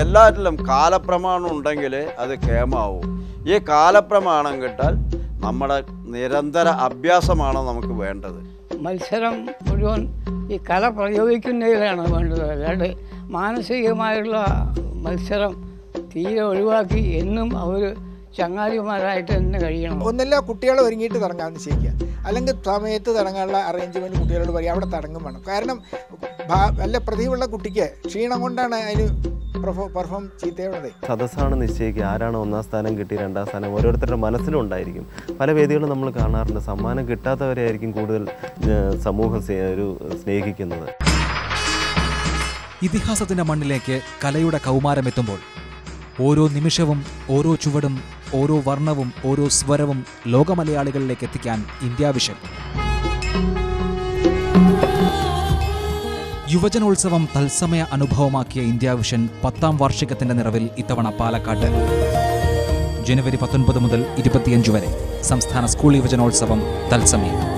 എല്ലാറ്റിലും കാലപ്രമാണം ഉണ്ടെങ്കിൽ അത് കേമാവും ഈ കാലപ്രമാണം കിട്ടാൽ നമ്മുടെ നിരന്തര അഭ്യാസമാണ് നമുക്ക് വേണ്ടത്. മത്സരം മുഴുവൻ ഈ കല പ്രയോഗിക്കുന്നതിലാണ് വേണ്ടത്. അല്ലാണ്ട് മാനസികമായുള്ള മത്സരം തീരെ ഒഴിവാക്കി എന്നും അവർ ചങ്ങാതിമാരായിട്ട് തന്നെ കഴിയണം. ഒന്നല്ല കുട്ടികളെ ഒരുങ്ങിയിട്ട് തുടങ്ങാൻ ശരിക്കുക അല്ലെങ്കിൽ സമയത്ത് തുടങ്ങാനുള്ള അറേഞ്ച്മെന്റ് കുട്ടികളോട് പറയും. അവിടെ തുടങ്ങും വേണം. കാരണം ഭാ- നല്ല പ്രതിഭയുള്ള കുട്ടിക്ക് ക്ഷീണം കൊണ്ടാണ് അതിന് പെർഫോം ചീത്തയുള്ളത് സദസ്സാണ് നിശ്ചയിക്കുക. ആരാണ് ഒന്നാം സ്ഥാനം കിട്ടി രണ്ടാം സ്ഥാനം ഓരോരുത്തരുടെ മനസ്സിലും ഉണ്ടായിരിക്കും. പല വേദികളും നമ്മൾ കാണാറുണ്ട്. സമ്മാനം കിട്ടാത്തവരെ ആയിരിക്കും കൂടുതൽ സമൂഹം ഒരു സ്നേഹിക്കുന്നത്. ഇതിഹാസത്തിന്റെ മണ്ണിലേക്ക് കലയുടെ കൗമാരം എത്തുമ്പോൾ ഓരോ നിമിഷവും ഓരോ ചുവടും ഓരോ വർണവും ഓരോ സ്വരവും ലോകമലയാളികളിലേക്ക് എത്തിക്കാൻ ഇന്ത്യ വിഷൻ. യുവജനോത്സവം തത്സമയ അനുഭവമാക്കിയ ഇന്ത്യ വിഷൻ പത്താം വാർഷികത്തിന്റെ നിറവിൽ ഇത്തവണ പാലക്കാട്ട്. ജനുവരി പത്തൊൻപത് മുതൽ ഇരുപത്തിയഞ്ച് വരെ സംസ്ഥാന സ്കൂൾ യുവജനോത്സവം തത്സമയം.